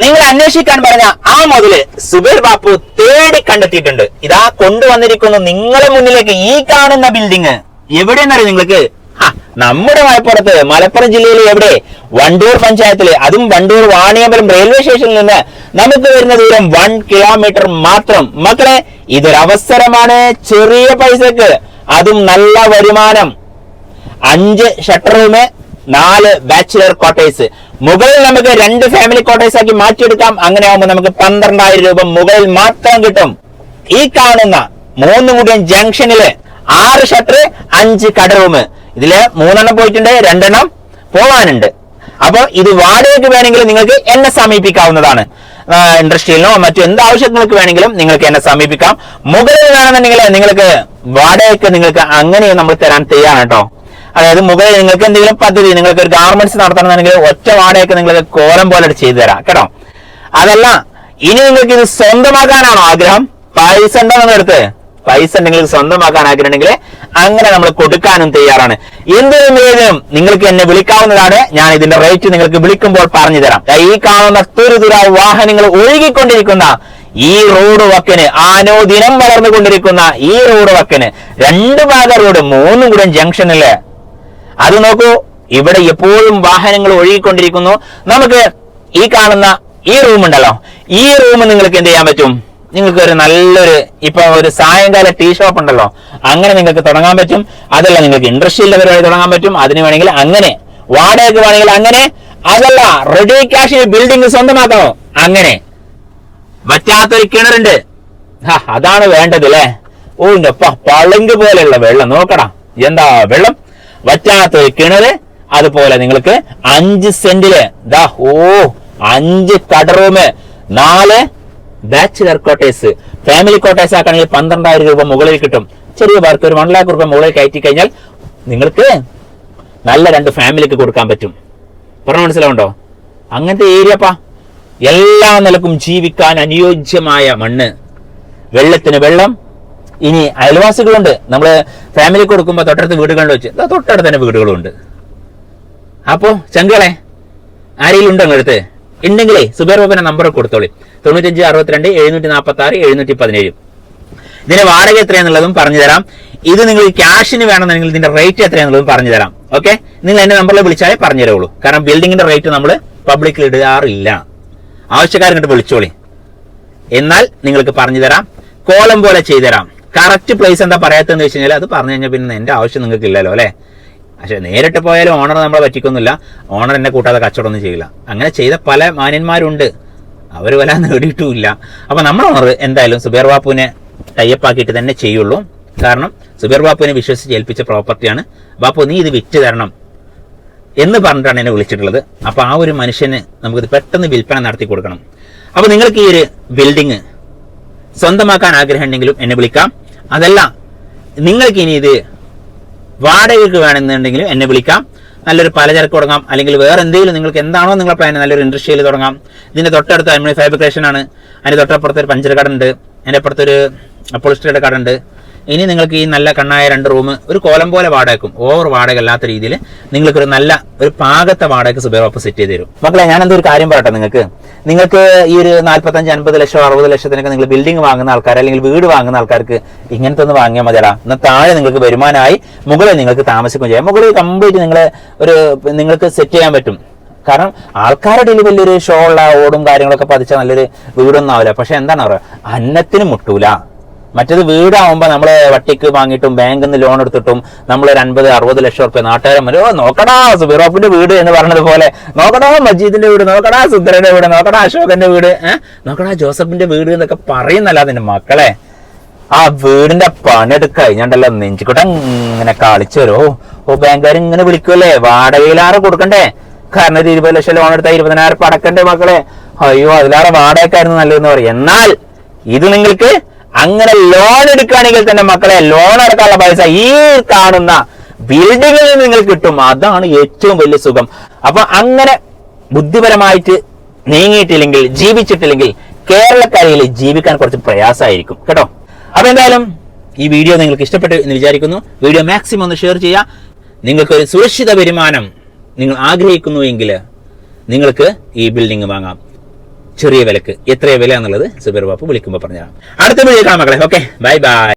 നിങ്ങൾ അന്വേഷിക്കാൻ പറഞ്ഞ ആ മുതൽ സുബേർ ബാപ്പു തേടി കണ്ടെത്തിയിട്ടുണ്ട്. ഇതാ കൊണ്ടുവന്നിരിക്കുന്നു നിങ്ങളെ മുന്നിലേക്ക് ഈ കാണുന്ന ബിൽഡിങ് എവിടെയെന്നറിയോ നിങ്ങൾക്ക്? നമ്മുടെ മലപ്പുറത്ത് മലപ്പുറം ജില്ലയിലെ എവിടെ? വണ്ടൂർ പഞ്ചായത്തിൽ അതും വണ്ടൂർ വാണിയമ്പലം റെയിൽവേ സ്റ്റേഷനിൽ നിന്ന് നമുക്ക് വരുന്ന ദൂരം വൺ കിലോമീറ്റർ മാത്രം. മക്കളെ ഇതൊരു അവസരമാണ് ചെറിയ പൈസക്ക്. അതും നല്ല വരുമാനം. അഞ്ച് ഷട്ടർ റൂം നാല് ബാച്ചിലർ ക്വാർട്ടേഴ്സ് മുകളിൽ നമുക്ക് രണ്ട് ഫാമിലി ക്വാർട്ടേഴ്സ് ആക്കി മാറ്റിയെടുക്കാം. അങ്ങനെ ആവുമ്പോൾ നമുക്ക് പന്ത്രണ്ടായിരം രൂപ മുകളിൽ മാത്രം കിട്ടും. ഈ കാണുന്ന മൂന്നും കൂടിയ ജംഗ്ഷനിൽ ആറ് ഷട്ടർ അഞ്ച് കട റൂം. ഇതിൽ മൂന്നെണ്ണം പോയിട്ടുണ്ട് രണ്ടെണ്ണം പോവാനുണ്ട്. അപ്പോൾ ഇത് വാടകയ്ക്ക് വേണമെങ്കിൽ നിങ്ങൾക്ക് എന്നെ സമീപിക്കാവുന്നതാണ്. ഇൻഡസ്ട്രിയിലോ മറ്റു എന്ത് ആവശ്യങ്ങൾക്ക് വേണമെങ്കിലും നിങ്ങൾക്ക് എന്നെ സമീപിക്കാം. മുകളിൽ വേണമെന്നുണ്ടെങ്കിൽ നിങ്ങൾക്ക് വാടകയ്ക്ക് നിങ്ങൾക്ക് അങ്ങനെയും നമ്മൾ തരാൻ തയ്യാറാണ് കേട്ടോ. അതായത് മുകളിൽ നിങ്ങൾക്ക് എന്തെങ്കിലും പദ്ധതി നിങ്ങൾക്ക് ഒരു ഗാർമെന്റ്സ് നടത്തണമെന്നുണ്ടെങ്കിൽ ഒറ്റ വാടകയൊക്കെ നിങ്ങൾക്ക് കോലം പോലെ ചെയ്തു തരാം കേട്ടോ? അതല്ല ഇനി നിങ്ങൾക്ക് ഇത് സ്വന്തമാക്കാനാണോ ആഗ്രഹം? പൈസ ഉണ്ടോ നിങ്ങളുടെ എടുത്ത് പൈസ ഉണ്ടെങ്കിൽ സ്വന്തമാക്കാൻ ആഗ്രഹമുണ്ടെങ്കിൽ അങ്ങനെ നമ്മൾ കൊടുക്കാനും തയ്യാറാണ്. എന്തിനും ഏതിനും നിങ്ങൾക്ക് എന്നെ വിളിക്കാവുന്നതാണ്. ഞാൻ ഇതിന്റെ റേറ്റ് നിങ്ങൾക്ക് വിളിക്കുമ്പോൾ പറഞ്ഞു തരാം. ഈ കാണുന്ന തുരുതുര വാഹനങ്ങൾ ഒഴുകിക്കൊണ്ടിരിക്കുന്ന ഈ റോഡ് വക്കിന് ആനോദിനം വളർന്നുകൊണ്ടിരിക്കുന്ന ഈ റോഡ് വക്കിന് രണ്ട് ഭാഗ റോഡ് മൂന്നും കൂടെ ജംഗ്ഷനിൽ അത് നോക്കൂ ഇവിടെ എപ്പോഴും വാഹനങ്ങൾ ഒഴുകിക്കൊണ്ടിരിക്കുന്നു. നമുക്ക് ഈ കാണുന്ന ഈ റൂം ഉണ്ടല്ലോ. ഈ റൂം നിങ്ങൾക്ക് എന്ത് ചെയ്യാൻ പറ്റും? നിങ്ങൾക്ക് ഒരു നല്ലൊരു ഇപ്പൊ ഒരു സായങ്കാല ടീ ഷോപ്പ് ഉണ്ടല്ലോ. അങ്ങനെ നിങ്ങൾക്ക് തുടങ്ങാൻ പറ്റും. അതല്ല നിങ്ങൾക്ക് ഇൻട്രസ്റ്റ് ഇല്ല പരിപാടി തുടങ്ങാൻ പറ്റും. അതിന് വേണമെങ്കിൽ അങ്ങനെ വാടകയ്ക്ക് വേണമെങ്കിൽ അങ്ങനെ അതല്ല റെഡി ക്യാഷിന് ബിൽഡിംഗ് സ്വന്തമാക്കണോ? അങ്ങനെ. വറ്റാത്തൊരു കിണറുണ്ട്. അതാണ് വേണ്ടത് അല്ലേ? ഓ പളുങ്ക് പോലെയുള്ള വെള്ളം. നോക്കടാ എന്താ വെള്ളം? വറ്റാത്തൊരു കിണർ അതുപോലെ നിങ്ങൾക്ക് അഞ്ച് സെന്റിൽ ദാ ഓ അഞ്ച് കടറൂമ് നാല് ബാച്ചിലർ ക്വാർട്ടേഴ്സ് ഫാമിലി ക്വാർട്ടേഴ്സ് ആക്കണമെങ്കിൽ പന്ത്രണ്ടായിരം രൂപ മുകളിൽ കിട്ടും. ചെറിയ പേർക്ക് ഒരു വൺ ലാക്ക് രൂപ മുകളിൽ കയറ്റി കഴിഞ്ഞാൽ നിങ്ങൾക്ക് നല്ല രണ്ട് ഫാമിലിക്ക് കൊടുക്കാൻ പറ്റും. പറഞ്ഞു മനസ്സിലാവുണ്ടോ അങ്ങനത്തെ ഏരിയപ്പാ എല്ലാ നിലക്കും ജീവിക്കാൻ അനുയോജ്യമായ മണ്ണ്. വെള്ളത്തിന് വെള്ളം ഇനി അയൽവാസികളുണ്ട്. നമ്മൾ ഫാമിലി കൊടുക്കുമ്പോൾ തൊട്ടടുത്ത് വീടുകളിൽ വെച്ച് തൊട്ടടുത്ത് തന്നെ വീടുകളുണ്ട്. അപ്പോൾ ചങ്കളെ ആരെങ്കിലും ഉണ്ടോ അങ്ങടുത്ത് ഉണ്ടെങ്കിലേ സുബേർ ബാബിന്റെ നമ്പർ കൊടുത്തോളി. തൊണ്ണൂറ്റഞ്ച് അറുപത്തിരണ്ട് എഴുന്നൂറ്റി നാൽപ്പത്തി ആറ് എഴുന്നൂറ്റി പതിനേഴ് ഇതിന്റെ വാടക എത്രയാണെന്നുള്ളതും പറഞ്ഞു തരാം. ഇത് നിങ്ങൾ ക്യാഷിന് വേണമെന്നുണ്ടെങ്കിൽ ഇതിന്റെ റേറ്റ് എത്രയാണെന്നുള്ളതും പറഞ്ഞു തരാം. ഓക്കെ നിങ്ങൾ എന്റെ നമ്പറിൽ വിളിച്ചാലേ പറഞ്ഞു തരുള്ളൂ. കാരണം ബിൽഡിങ്ങിന്റെ റേറ്റ് നമ്മൾ പബ്ലിക്കിൽ ഇടാറില്ല. ആവശ്യക്കാരെ വിളിച്ചോളി. എന്നാൽ നിങ്ങൾക്ക് പറഞ്ഞു തരാം. കോലം പോലെ ചെയ്തു തരാം. കറക്റ്റ് പ്ലേസ് എന്താ പറയാത്തതെന്ന് വെച്ച് കഴിഞ്ഞാൽ അത് പറഞ്ഞു കഴിഞ്ഞാൽ പിന്നെ എന്റെ ആവശ്യം നിങ്ങൾക്ക് ഇല്ലല്ലോ അല്ലേ? പക്ഷെ നേരിട്ട് പോയാലും ഓണർ നമ്മളെ പറ്റിക്കൊന്നുമില്ല. ഓണർ എന്നെ കൂട്ടാതെ കച്ചവടമൊന്നും ചെയ്യില്ല. അങ്ങനെ ചെയ്ത പല മാന്യന്മാരുണ്ട്. അവർ വല നേടിയിട്ടുമില്ല. അപ്പോൾ നമ്മൾ ഓണർ എന്തായാലും സുബേർ ബാപ്പുവിനെ ടൈപ്പാക്കിയിട്ട് തന്നെ ചെയ്യുള്ളൂ. കാരണം സുബേർ ബാപ്പുവിനെ വിശ്വസിച്ച് ഏൽപ്പിച്ച പ്രോപ്പർട്ടിയാണ് ബാപ്പു നീ ഇത് വിറ്റ് തരണം എന്ന് പറഞ്ഞിട്ടാണ് എന്നെ വിളിച്ചിട്ടുള്ളത്. അപ്പോൾ ആ ഒരു മനുഷ്യന് നമുക്കിത് പെട്ടെന്ന് വിൽപ്പന നടത്തി കൊടുക്കണം. അപ്പോൾ നിങ്ങൾക്ക് ഈ ഒരു ബിൽഡിങ് സ്വന്തമാക്കാൻ ആഗ്രഹമുണ്ടെങ്കിലും എന്നെ വിളിക്കാം. അതല്ല നിങ്ങൾക്ക് ഇനി ഇത് വാടകയ്ക്ക് വേണമെന്നുണ്ടെങ്കിലും എന്നെ വിളിക്കാം. നല്ലൊരു പലചരക്ക് തുടങ്ങാം. അല്ലെങ്കിൽ വേറെ എന്തെങ്കിലും നിങ്ങൾക്ക് എന്താണോ നിങ്ങളുടെ പ്ലാൻ നല്ലൊരു ഇൻഡസ്ട്രിയിൽ തുടങ്ങാം. ഇതിന്റെ തൊട്ടടുത്ത് അമ്മിണി ഫാബ്രിക്കേഷൻ ആണ്. അതിന്റെ തൊട്ടപ്പുറത്ത് ഒരു പഞ്ചർ കട ഉണ്ട്. അതിന്റെ അപ്പുറത്തൊരു അപ്പോളിസ്റ്ററിയുടെ കട ഉണ്ട്. ഇനി നിങ്ങൾക്ക് ഈ നല്ല കണ്ണായ രണ്ട് റൂം ഒരു കോലം പോലെ വാടകക്കും ഓവർ വാടക അല്ലാത്ത രീതിയിൽ നിങ്ങൾക്ക് ഒരു നല്ല ഒരു പാകത്തെ വാടകയ്ക്ക് സുബേർ ഓപ്പ് സെറ്റ് ചെയ്ത് തരും. മക്കളെ ഞാൻ എന്തൊരു കാര്യം പറയട്ടെ നിങ്ങൾക്ക്. നിങ്ങൾക്ക് ഈ ഒരു നാല്പത്തഞ്ച് അൻപത് ലക്ഷം അറുപത് ലക്ഷത്തിനൊക്കെ നിങ്ങൾ ബിൽഡിംഗ് വാങ്ങുന്ന ആൾക്കാർ അല്ലെങ്കിൽ വീട് വാങ്ങുന്ന ആൾക്കാർക്ക് ഇങ്ങനത്തെ ഒന്ന് വാങ്ങിയാൽ മതിയടാ. എന്നാൽ താഴെ നിങ്ങൾക്ക് വരുമാനമായി മുകളിൽ നിങ്ങൾക്ക് താമസിക്കുകയും ചെയ്യാം. മുകളിൽ കംപ്ലീറ്റ് നിങ്ങൾ ഒരു നിങ്ങൾക്ക് സെറ്റ് ചെയ്യാൻ പറ്റും. കാരണം ആൾക്കാരുടെ ഇടയിൽ വലിയൊരു ഷോ ഉള്ള ഓടും കാര്യങ്ങളൊക്കെ പതിച്ച നല്ലൊരു വീടൊന്നും ആവില്ല. പക്ഷെ എന്താണ് പറയുക അന്നത്തിന് മുട്ടൂല. മറ്റേത് വീടാവുമ്പോ നമ്മൾ വട്ടിക്ക് വാങ്ങിയിട്ടും ബാങ്കിൽ നിന്ന് ലോൺ എടുത്തിട്ടും നമ്മൾ ഒരു അൻപത് അറുപത് ലക്ഷം റുപ്യ നാട്ടുകാരൻ ഓ നോക്കടാ സുബിറോപ്പിന്റെ വീട് എന്ന് പറഞ്ഞതുപോലെ നോക്കടാ മജീദിന്റെ വീട് നോക്കടാ സുന്ദരന്റെ വീട് നോക്കടാ അശോകന്റെ വീട് ഏഹ് നോക്കടാ ജോസഫിന്റെ വീട് എന്നൊക്കെ പറയുന്നല്ല അതിന്റെ മക്കളെ ആ വീടിന്റെ പണിയെടുക്ക കഴിഞ്ഞാണ്ടല്ലോ നെഞ്ചിക്കോട്ടെ ഇങ്ങനെ കളിച്ചു വരോ. ഓ ബാങ്കുകാർ ഇങ്ങനെ വിളിക്കുമല്ലേ വാടകയിലാറ് കൊടുക്കണ്ടേ? കാരണം ഒരു ഇരുപത് ലക്ഷം ലോൺ എടുത്താൽ ഇരുപതിനായിരം പടക്കണ്ടേ മക്കളെ? അയ്യോ അതിലാറെ വാടകക്കായിരുന്നു നല്ലതെന്ന് പറയും. എന്നാൽ ഇത് നിങ്ങൾക്ക് അങ്ങനെ ലോൺ എടുക്കുകയാണെങ്കിൽ തന്നെ മക്കളെ ലോൺ അടക്കാനുള്ള പൈസ ഈ കാണുന്ന ബിൽഡിങ്ങിൽ നിങ്ങൾ കിട്ടും. അതാണ് ഏറ്റവും വലിയ സുഖം. അപ്പൊ അങ്ങനെ ബുദ്ധിപരമായിട്ട് നീങ്ങിയിട്ടില്ലെങ്കിൽ ജീവിച്ചിട്ടില്ലെങ്കിൽ കേരളക്കരയിൽ ജീവിക്കാൻ കുറച്ച് പ്രയാസമായിരിക്കും. കേട്ടോ? അപ്പൊ എന്തായാലും ഈ വീഡിയോ നിങ്ങൾക്ക് ഇഷ്ടപ്പെട്ടു എന്ന് വിചാരിക്കുന്നു. വീഡിയോ മാക്സിമം ഒന്ന് ഷെയർ ചെയ്യുക. നിങ്ങൾക്ക് ഒരു സുരക്ഷിത വരുമാനം നിങ്ങൾ ആഗ്രഹിക്കുന്നുവെങ്കിൽ നിങ്ങൾക്ക് ഈ ബിൽഡിംഗ് വാങ്ങാം. ചെറിയ വിലക്ക്. എത്രയാണ് വില സുബീർ ബാപ്പു വിളിക്കുമ്പോൾ പറഞ്ഞതാണ് അടുത്ത വീഡിയോ കാണാം മക്കളെ. Okay bye bye